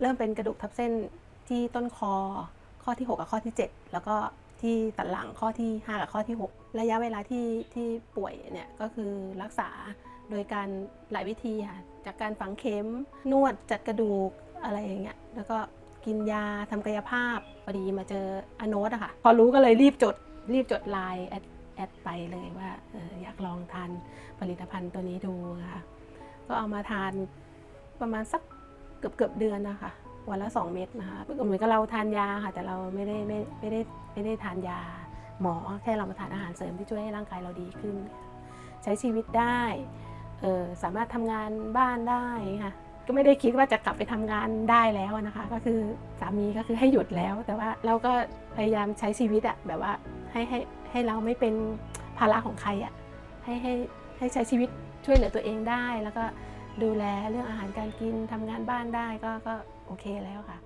เริ่มเป็นกระดูกทับเส้นที่ต้นคอข้อที่ 6 กับข้อที่ 7 แล้วก็ที่สันหลังข้อที่ 5 กับข้อที่ 6 ระยะเวลาที่ที่ป่วยเนี่ยก็คือรักษาโดยการหลายวิธีค่ะจากการฝังเข็มนวดจัดกระดูกอะไรอย่างเงี้ยแล้วก็กินยาทำกายภาพพอดีมาเจออโนตอะค่ะ พอรู้ก็เลยรีบจดรีบจดไลน์แอดแอดไปเลยว่าอออยากลองทานผลิตภัณฑ์ตัวนี้ดูค่ะก็เอามาทานประมาณสัก กือบเกือบเดือนนะคะวันละ2เม็ดนะคะเหมือนกับเราทานยาค่ะ แต่เราไม่ได้ไม่ไม่ได้ไม่ได้ทานยาหมอแค่เรามาทานอาหารเสริมที่ช่วยให้ร่างกายเราดีขึ้น ใช้ชีวิตได้เออสามารถทำงานบ้านได้ค่ะก็ไม่ได้คิดว่าจะกลับไปทำงานได้แล้วนะคะ ก็คือสามีก็คือให้หยุดแล้ว แต่ว่าเราก็พยายามใช้ชีวิตอะแบบว่าให้ให้ให้เราไม่เป็นภาระของใครอะให้ให้ให้ใช้ชีวิตช่วยเหลือตัวเองได้แล้วก็ ดูแลเรื่องอาหารการกินทำงานบ้านได้ก็ก็โอเคแล้วค่ะ